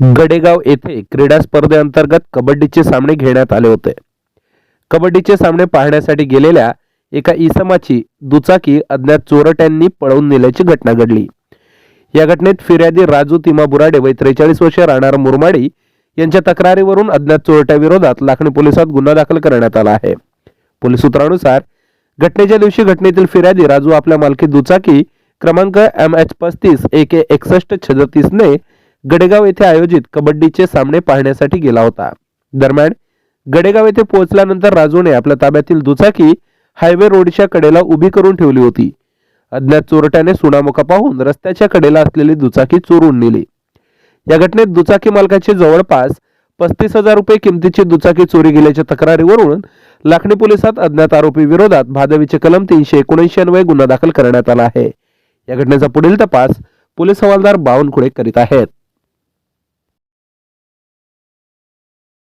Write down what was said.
गडेगाव येथे क्रीडा स्पर्धेअंतर्गत कबड्डीचे सामने घेण्यात आले होते. कबड्डीचे सामने पाहण्यासाठी गेलेल्या एका इसमाची दुचाकी अज्ञात चोरट्यांनी पळवून नेल्याची घटना घडली. या घटनेत फिर्यादी राजू तिमा बुराडे वय त्रेचाळीस वर्ष राहणार मुरमाडी यांच्या तक्रारीवरून अज्ञात चोरट्याविरोधात लाखणी पोलिसात गुन्हा दाखल करण्यात आला आहे. पोलीस सूत्रानुसार घटनेच्या दिवशी घटनेतील फिर्यादी राजू आपल्या मालकी दुचाकी क्रमांक एम एच पस्तीस एके एकसष्ट एकसष्ट छदतीसने गडेगाव येथे आयोजित कबड्डीचे सामने पाहण्यासाठी गेला होता. दरम्यान गडेगाव येथे पोहोचल्यानंतर राजूने आपल्या ताब्यातील दुचाकी हायवे रोडच्या कडेला उभी करून ठेवली होती. अज्ञात चोरट्याने सुनामुखा पाहून रस्त्याच्या कडेला असलेली दुचाकी चोरून नेली. या घटनेत दुचाकी मालकाची जवळपास पस्तीस हजार रुपये किमतीची दुचाकी चोरी गेल्याच्या तक्रारीवरून लाखणी पोलिसात अज्ञात आरोपी विरोधात भादवीचे कलम तीनशे एकोणऐंशी अन्वये गुन्हा दाखल करण्यात आला आहे. या घटनेचा पुढील तपास पोलीस हवालदार बावनकुळे करीत आहेत.